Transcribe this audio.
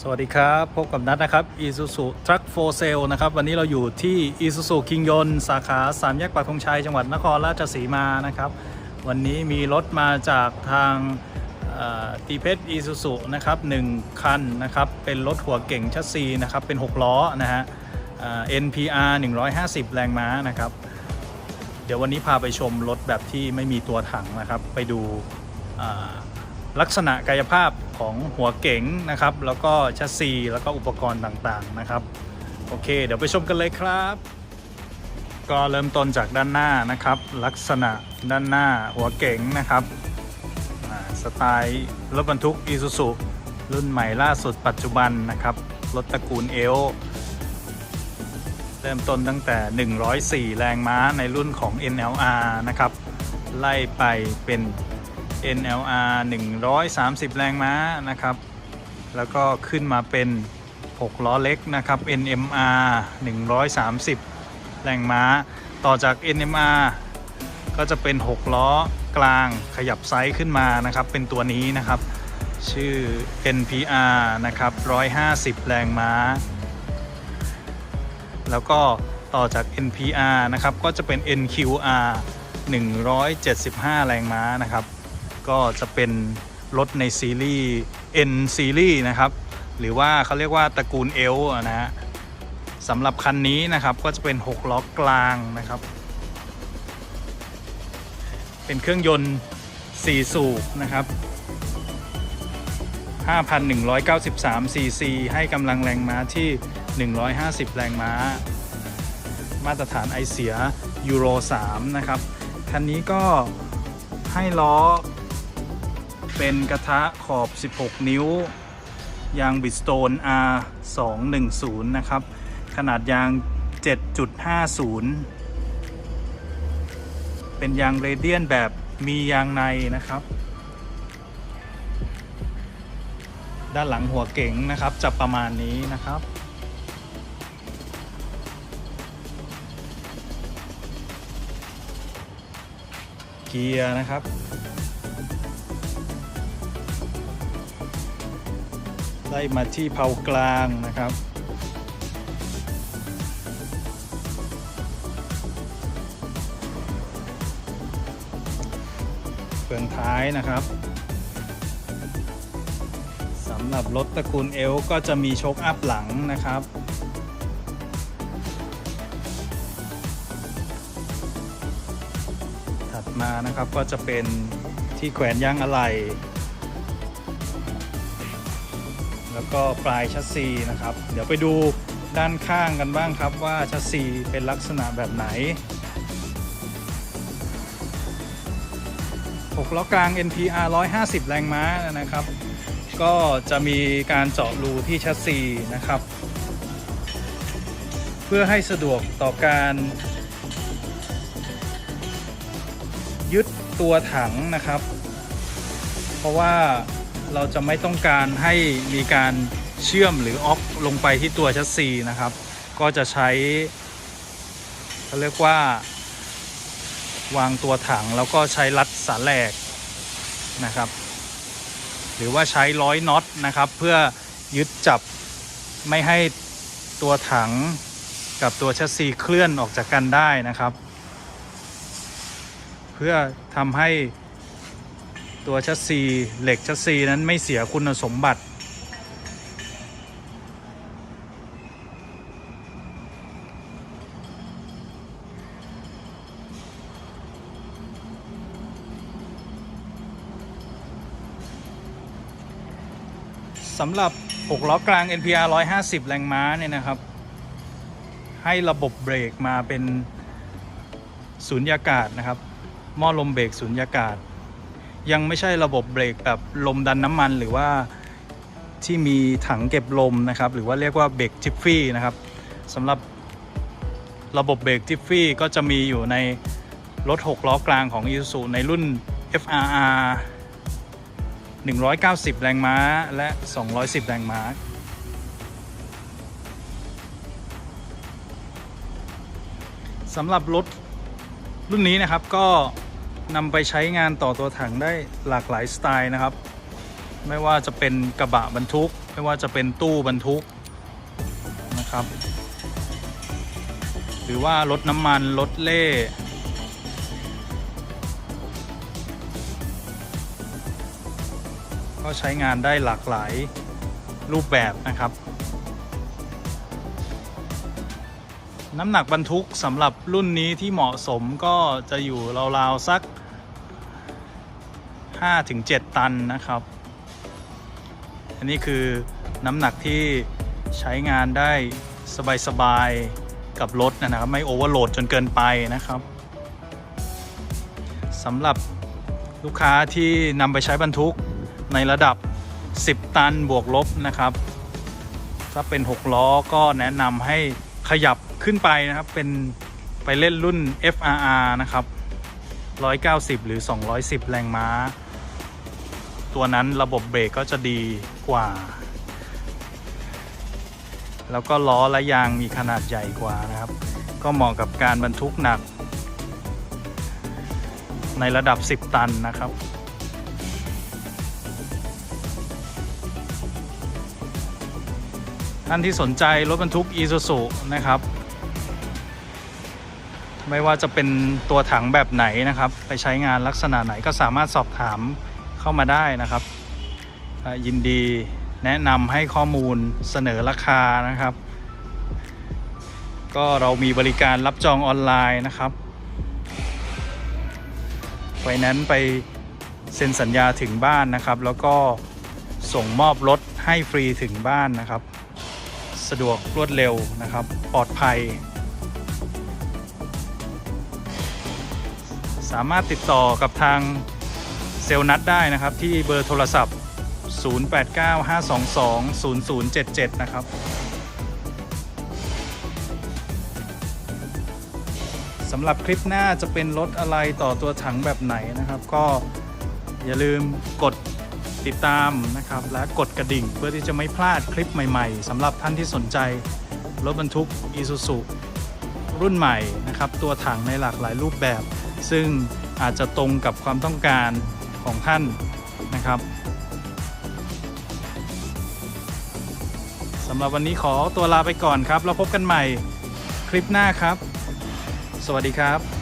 สวัสดีครับ พบกับนัทนะครับ Isuzu Truck for Sale นะครับ วันนี้เราอยู่ที่ Isuzu คิงยนสาขาสามแยกปักธงชัย จังหวัดนครราชสีมานะครับ วันนี้มีรถมาจากทางตีเพชร Isuzu นะครับ1คันนะครับ เป็นรถหัวเก่งชัสซีนะครับ เป็น 6 ล้อนะฮะอ่า NPR 150 แรงม้านะครับ เดี๋ยววันนี้พาไปชมรถแบบที่ไม่มีตัวถังนะครับ ไปดู ลักษณะกายภาพของหัวเก๋งนะครับ แล้วก็ชัสซีแล้วก็อุปกรณ์ต่างๆนะครับ โอเค เดี๋ยวไปชมกันเลยครับ ก็เริ่มต้นจากด้านหน้านะครับ ลักษณะด้านหน้าหัวเก๋งนะครับสไตล์รถบรรทุก Isuzu รุ่นใหม่ล่าสุดปัจจุบันนะครับ รถตระกูลเอลเริ่มต้นตั้งแต่ 104 แรงม้าในรุ่นของ NLR นะครับ ไล่ไปเป็น NLR 130 แรงม้านะครับ แล้วก็ขึ้นมาเป็น 6 ล้อเล็กนะครับ NMR 130 แรงม้า ต่อจาก NMR ก็จะเป็น 6 ล้อกลางขยับไซส์ขึ้นมานะครับ เป็นตัวนี้นะครับ ชื่อ NPR นะครับ 150 แรงม้า แล้วก็ต่อจาก NPR นะครับ ก็จะเป็น NQR 175 แรงม้านะครับ ก็จะเป็นรถในซีรีส์ N ซีรีส์นะครับ หรือว่าเขาเรียกว่าตระกูล L อะนะฮะสำหรับคันนี้นะครับก็จะเป็น 6 ล้อกลางนะครับ เป็นเครื่องยนต์ 4 สูบนะครับ 5,193ซีซีให้กำลังแรงม้าที่ 150 แรงม้า มาตรฐานไอเสียยูโร 3 นะครับ คันนี้ก็ให้ล้อ เป็นกระทะขอบ 16 นิ้ว ยางบิดสโตน R 2 1 0 นะครับ ขนาดยาง 7.50 เป็นยางเรเดียนแบบมียางในนะครับ ด้านหลังหัวเก๋งนะครับ จะประมาณนี้นะครับเกียร์นะครับ ไล่มาที่เผากลางนะครับ เฟืองท้ายนะครับสำหรับรถตระกูลเอลก็จะมีโชคอัพหลังนะครับถัดมานะครับก็จะเป็นที่แขวนยางอะไหล่ แล้วก็ปลายชัสซีนะครับ เดี๋ยวไปดูด้านข้างกันบ้างครับว่าชัสซีเป็นลักษณะแบบไหน6ล้อกลาง NPR 150 แรงม้านะครับ ก็จะมีการเจาะรูที่ชัสซีนะครับ เพื่อให้สะดวกต่อการยึดตัวถังนะครับ เพราะว่า เราจะไม่ต้องการให้มีการเชื่อมหรือออกลงไปที่ตัวชัสซีนะครับ ก็จะใช้เขาเรียกว่าวางตัวถังแล้วก็ใช้รัดสาแหลกนะครับ หรือว่าใช้ร้อยน็อตนะครับ เพื่อยึดจับไม่ให้ตัวถังกับตัวชัสซีเคลื่อนออกจากกันได้นะครับ เพื่อทำให้ ตัวชัสซีเหล็กชัสซีนั้นไม่เสียคุณสมบัติ สำหรับ 6 ล้อกลาง NPR 150 แรงม้าเนี่ยนะครับ ให้ระบบเบรกมาเป็นสูญญากาศนะครับ หม้อลมเบรกสูญญากาศ ยังไม่ใช่ระบบเบรกแบบลมดันน้ำมันหรือว่าที่มีถังเก็บลมนะครับ หรือว่าเรียกว่าเบรกจิฟฟี่นะครับสำหรับระบบเบรกจิฟฟี่ก็จะมีอยู่ในรถ 6 ล้อกลางของ Isuzu ในรุ่น FRR 190 แรงม้าและ 210 แรงม้า สำหรับรถรุ่นนี้นะครับก็ นำไปใช้งานต่อตัวถังได้หลากหลายสไตล์นะครับ ไม่ว่าจะเป็นกระบะบรรทุก ไม่ว่าจะเป็นตู้บรรทุกนะครับ หรือว่ารถน้ำมันรถเล่ ก็ใช้งานได้หลากหลายรูปแบบนะครับ น้ำหนักบรรทุกสำหรับรุ่นนี้ที่เหมาะสมก็จะอยู่ราวๆสัก 5-7 ตันนะครับ อันนี้คือน้ำหนักที่ใช้งานได้สบายๆกับรถนะครับ ไม่โอเวอร์โหลดจนเกินไปนะครับสำหรับลูกค้าที่นำไปใช้บรรทุกในระดับ 10 ตันบวกลบนะครับ ถ้าเป็น 6 ล้อก็แนะนำให้ขยับ ขึ้นไปนะครับ เป็นไปเล่นรุ่น FRR นะครับ 190 หรือ 210 แรงม้า ตัวนั้นระบบเบรกก็จะดีกว่า แล้วก็ล้อและยางมีขนาดใหญ่กว่านะครับ ก็เหมาะกับการบรรทุกหนัก ในระดับ 10 ตันนะครับท่านที่สนใจรถบรรทุก Isuzu นะครับ ไม่ว่าจะเป็นตัวถังแบบไหนนะครับ ไปใช้งานลักษณะไหนก็สามารถสอบถามเข้ามาได้นะครับ ยินดีแนะนำให้ข้อมูลเสนอราคานะครับ ก็เรามีบริการรับจองออนไลน์นะครับไฟนนซ์ไปเซ็นสัญญาถึงบ้านนะครับ แล้วก็ส่งมอบรถให้ฟรีถึงบ้านนะครับ สะดวกรวดเร็วนะครับ ปลอดภัย สามารถติดต่อกับทางเซลนัดได้นะครับ ที่เบอร์โทรศัพท์ 0895220077 นะครับสำหรับคลิปหน้าจะเป็นรถอะไรต่อตัวถังแบบไหนนะครับ ก็อย่าลืมกดติดตามนะครับ และกดกระดิ่งเพื่อที่จะไม่พลาดคลิปใหม่ๆสำหรับท่านที่สนใจรถบรรทุก Isuzu รุ่นใหม่นะครับ ตัวถังในหลากหลายรูปแบบ ซึ่งอาจจะตรงกับความต้องการของท่านนะครับสำหรับวันนี้ขอตัวลาไปก่อนครับ แล้วพบกันใหม่คลิปหน้าครับ สวัสดีครับ